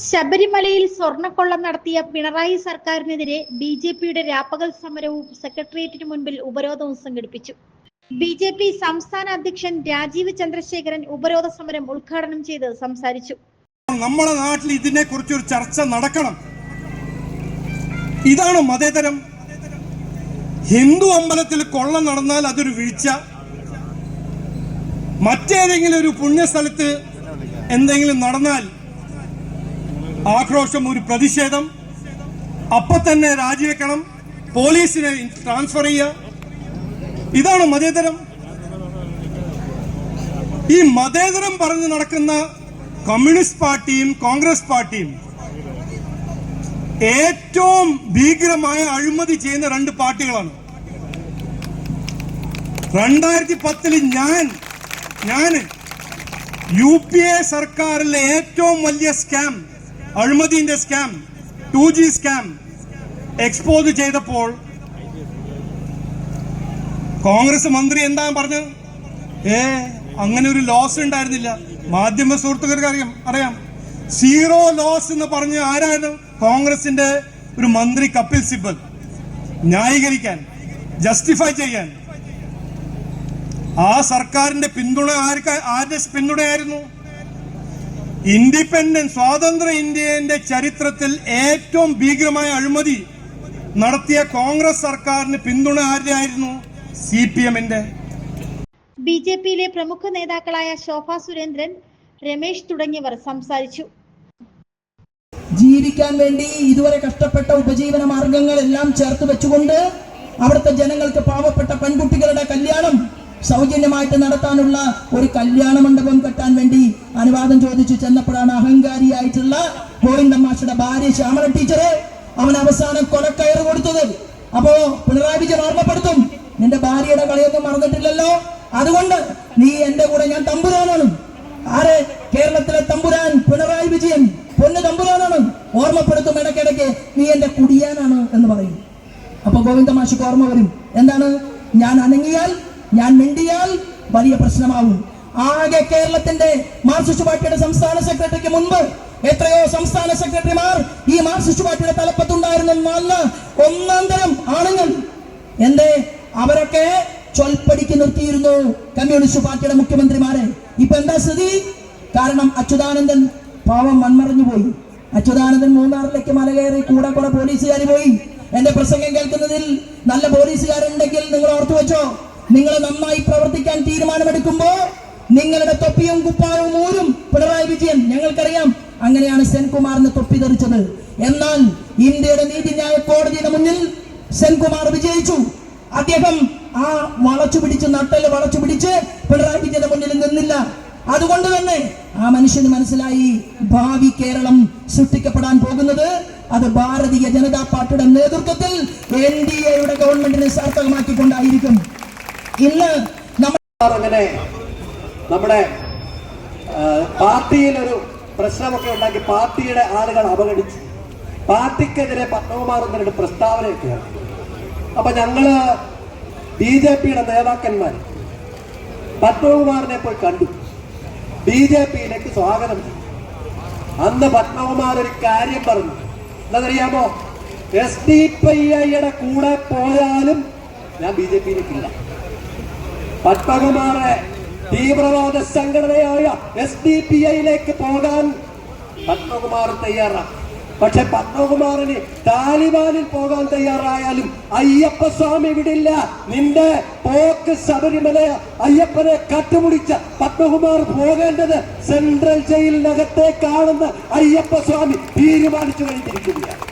ശബരിമലയിൽ സ്വർണക്കൊള്ള നടത്തിയ പിണറായി സർക്കാരിനെതിരെ ബി ജെ പിയുടെ രാപ്പകൽ സമരവും സെക്രട്ടേറിയറ്റിന് മുൻപിൽ ഉപരോധവും സംഘടിപ്പിച്ചു. ബി ജെ പി സംസ്ഥാന അധ്യക്ഷൻ രാജീവ് ചന്ദ്രശേഖരൻ ഉപരോധ സമരം ഉദ്ഘാടനം ചെയ്ത് സംസാരിച്ചു. നമ്മുടെ നാട്ടിൽ ഇതിനെ കുറിച്ചൊരു ചർച്ച നടക്കണം. ഇതാണ് മതേതരം. ഹിന്ദു അമ്പലത്തിൽ കൊള്ള നടന്നാൽ അതൊരു വീഴ്ച. മറ്റേതെങ്കിലും ഒരു പുണ്യസ്ഥലത്ത് എന്തെങ്കിലും നടന്നാൽ ആക്രോശം ഒരു പ്രതിഷേധം. അപ്പൊ തന്നെ രാജിവെക്കണം. പോലീസിനെ ട്രാൻസ്ഫർ ചെയ്യുക. ഇതാണ് മതേതരം. ഈ മതേതരം പറഞ്ഞു നടക്കുന്ന കമ്മ്യൂണിസ്റ്റ് പാർട്ടിയും കോൺഗ്രസ് പാർട്ടിയും ഏറ്റവും ഭീകരമായ അഴിമതി ചെയ്യുന്ന രണ്ട് പാർട്ടികളാണ്. രണ്ടായിരത്തി പത്തിൽ ഞാൻ ഞാൻ യു പി എ സർക്കാരിലെ ഏറ്റവും വലിയ scam അഴിമതിന്റെ scam two G scam expose ചെയ്തപ്പോൾ കോൺഗ്രസ് മന്ത്രി എന്താ പറഞ്ഞത്? ഏ അങ്ങനെ ഒരു ലോസ് ഉണ്ടായിരുന്നില്ല. മാധ്യമ സുഹൃത്തുക്കൾക്ക് അറിയാം അറിയാം. സീറോ ലോസ് എന്ന് പറഞ്ഞ് ആരായിരുന്നു കോൺഗ്രസിന്റെ ഒരു മന്ത്രി കപിൽ സിബൽ? ന്യായീകരിക്കാൻ ജസ്റ്റിഫൈ ചെയ്യാൻ. ആ സർക്കാരിന്റെ പിന്തുണ ആർക്ക് ആരുടെ പിന്തുണയായിരുന്നു? ഇൻഡിപെൻഡന്റ് സ്വാതന്ത്ര്യ ഇന്ത്യന്റെ ചരിത്രത്തിൽ ഏറ്റവും ഭീകരമായ അഴിമതി നടത്തിയ കോൺഗ്രസ് സർക്കാരിന് പിന്തുണ ആരുടെ ആയിരുന്നു സി പി എമ്മിന്റെ ബി ജെ പിയിലെ പ്രമുഖ നേതാക്കളായ ശോഭ സുരേന്ദ്രൻ രമേശ് തുടങ്ങിയവർ സംസാരിച്ചു. ജീവിക്കാൻ വേണ്ടി ഇതുവരെ കഷ്ടപ്പെട്ട ഉപജീവന മാർഗങ്ങളെല്ലാം ചേർത്ത് വെച്ചുകൊണ്ട് അവിടുത്തെ ജനങ്ങൾക്ക് പാവപ്പെട്ട പെൺകുട്ടികളുടെ കല്യാണം സൗജന്യമായിട്ട് നടത്താനുള്ള ഒരു കല്യാണ മണ്ഡപം കെട്ടാൻ വേണ്ടി അനുവാദം ചോദിച്ചു ചെന്നപ്പോഴാണ് അഹങ്കാരിയായിട്ടുള്ള ഗോവിന്ദമാഷയുടെ ഭാര്യ ശ്യാമള ടീച്ചറെ അവൻ അവസാനം കൊലക്കയറ് കൊടുത്തത്. അപ്പോ പിണറായി വിജയൻ ഓർമ്മപ്പെടുത്തും. നിന്റെ ഭാര്യയുടെ കളിയൊന്നും മറന്നിട്ടില്ലല്ലോ? അതുകൊണ്ട് നീ എന്റെ കൂടെ ഞാൻ തമ്പുരാനാണ്. ആരെ? കേരളത്തിലെ തമ്പുരാൻ പിണറായി വിജയൻ. പൊന്ന് തമ്പുരാനാണ്. ഓർമ്മപ്പെടുത്തും ഇടയ്ക്കിടയ്ക്ക് നീ എന്റെ കുടിയാനാണ് എന്ന് പറയും. അപ്പൊ ഗോവിന്ദമാഷിക്ക് ഓർമ്മ വരും. എന്താണ്? ഞാൻ അനങ്ങിയാൽ ഞാൻ മിണ്ടിയാൽ വലിയ പ്രശ്നമാവും. ആകെ കേരളത്തിന്റെ മാർക്സിസ്റ്റ് പാർട്ടിയുടെ സംസ്ഥാന സെക്രട്ടറിക്ക് മുൻപ് എത്രയോ സംസ്ഥാന സെക്രട്ടറിമാർ ഈ മാർക്സിസ്റ്റ് പാർട്ടിയുടെ തലപ്പത്തുണ്ടായിരുന്ന നല്ല ഒന്നാം തരം ആണുങ്ങൾ. എന്തേ? അവരൊക്കെ ചൊൽപ്പടിക്ക് നിർത്തിയിരുന്നു കമ്മ്യൂണിസ്റ്റ് പാർട്ടിയുടെ മുഖ്യമന്ത്രിമാരെ. ഇപ്പൊ എന്താ സ്ഥിതി? കാരണം അച്യുതാനന്ദൻ പാവം മൺമറഞ്ഞു പോയി. അച്യുതാനന്ദൻ മൂന്നാറിലേക്ക് മലകയറി കൂടെ കുറെ പോലീസുകാർ പോയി. എന്റെ പ്രസംഗം കേൾക്കുന്നതിൽ നല്ല പോലീസുകാരുണ്ടെങ്കിൽ നിങ്ങൾ ഓർത്തു വെച്ചോ നിങ്ങൾ നന്നായി പ്രവർത്തിക്കാൻ തീരുമാനമെടുക്കുമ്പോ നിങ്ങളുടെ തൊപ്പിയും കുപ്പായവും ഊരും. പിണറായി വിജയൻ ഞങ്ങൾക്കറിയാം അങ്ങനെയാണ് സെൻകുമാറിന് തൊപ്പി തെറിച്ചത്. എന്നാൽ ഇന്ത്യയുടെ നീതിന്യായ കോടതിയുടെ മുന്നിൽ സെൻകുമാർ വിജയിച്ചു. അദ്ദേഹം ആ വളച്ചു പിടിച്ച് നട്ടൽ വളച്ചു പിടിച്ച് പിണറായി വിജയന്റെ മുന്നിൽ നിന്നില്ല. അതുകൊണ്ട് തന്നെ ആ മനുഷ്യന് മനസ്സിലായി ഭാവി കേരളം സൃഷ്ടിക്കപ്പെടാൻ പോകുന്നത്. അത് ഭാരതീയ ജനതാ പാർട്ടിയുടെ നേതൃത്വത്തിൽ എൻ ഡി എയുടെ ഗവൺമെന്റിനെ സാർത്ഥകമാക്കിക്കൊണ്ടായിരിക്കും. നമ്മൾ അങ്ങനെ നമ്മുടെ പാർട്ടിയിൽ ഒരു പ്രശ്നമൊക്കെ ഉണ്ടാക്കി പാർട്ടിയുടെ ആളുകൾ അവഗണിച്ചു. പാർട്ടിക്കെതിരെ പത്മകുമാർ എന്നൊരു പ്രസ്താവനയൊക്കെ ഇറക്കി അപ്പൊ ഞങ്ങൾ ബി ജെ പിയുടെ നേതാക്കന്മാർ പത്മകുമാറിനെ പോയി കണ്ടു. ബി ജെ പിയിലേക്ക് സ്വാഗതം അന്ന് പത്മകുമാർ ഒരു കാര്യം പറഞ്ഞു. എന്താണെന്നറിയാമോ എസ് ഡി പി ഐയുടെ കൂടെ പോയാലും ഞാൻ ബി ജെ പിയിലേക്കില്ല. പത്മകുമാറെ തീവ്രവാദ സംഘടനയായ എസ് ഡി പി ഐയിലേക്ക് പോകാൻ പത്മകുമാർ തയ്യാറാണ് പക്ഷെ പത്മകുമാറിന് താലിബാനിൽ പോകാൻ തയ്യാറായാലും അയ്യപ്പ സ്വാമി വിടില്ല. നിന്റെ പോക്ക് ശബരിമല അയ്യപ്പനെ കട്ടുമുടിച്ച പത്മകുമാർ പോകേണ്ടത് സെൻട്രൽ ജയിലിനകത്തേക്കാണെന്ന് അയ്യപ്പ സ്വാമി തീരുമാനിച്ചു കഴിഞ്ഞിരിക്കുകയാണ്.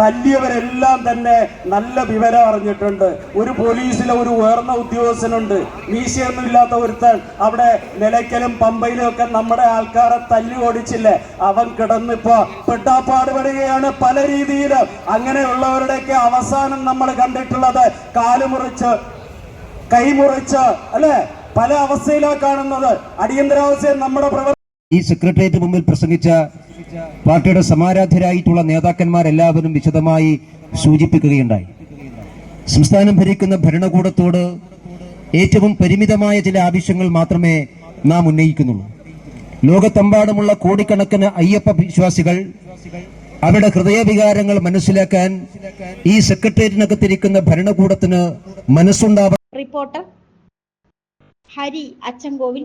തല്ലിയവരെല്ലാം തന്നെ നല്ല വിവരം അറിഞ്ഞിട്ടുണ്ട്. ഒരു പോലീസിലെ ഒരു ഉയർന്ന ഉദ്യോഗസ്ഥനുണ്ട്. മീശയൊന്നും ഇല്ലാത്ത ഒരുത്തൻ. അവിടെ നിലയ്ക്കലും പമ്പയിലും ഒക്കെ നമ്മുടെ ആൾക്കാരെ തല്ലി ഓടിച്ചില്ലേ അവൻ കിടന്നിപ്പോ പെട്ടാപ്പാടുപെടുകയാണ് പല രീതിയിലും. അങ്ങനെയുള്ളവരുടെയൊക്കെ അവസാനം നമ്മൾ കണ്ടിട്ടുള്ളത് കാലുമുറിച്ച് കൈമുറിച്ച് അല്ലെ? പല അവസ്ഥയിലാണ് കാണുന്നത്. അടിയന്തരാവസ്ഥയിൽ നമ്മുടെ പ്രവർ ഈ സെക്രട്ടേറിയറ്റ് മുമ്പിൽ പ്രസംഗിച്ച പാർട്ടിയുടെ സമാരാധ്യരായിട്ടുള്ള നേതാക്കന്മാരെല്ലാവരും വിശദമായി സൂചിപ്പിക്കുകയുണ്ടായി. സംസ്ഥാനം ഭരിക്കുന്ന ഭരണകൂടത്തോട് ഏറ്റവും പരിമിതമായ ചില ആവശ്യങ്ങൾ മാത്രമേ നാം ഉന്നയിക്കുന്നുള്ളൂ. ലോകത്തെമ്പാടുമുള്ള കോടിക്കണക്കിന് അയ്യപ്പ വിശ്വാസികൾ അവരുടെ ഹൃദയവികാരങ്ങൾ മനസ്സിലാക്കാൻ ഈ സെക്രട്ടേറിയറ്റിനകത്തിരിക്കുന്ന ഭരണകൂടത്തിന് മനസ്സുണ്ടാവണം reporter Hari Achankovil.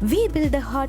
we build the heart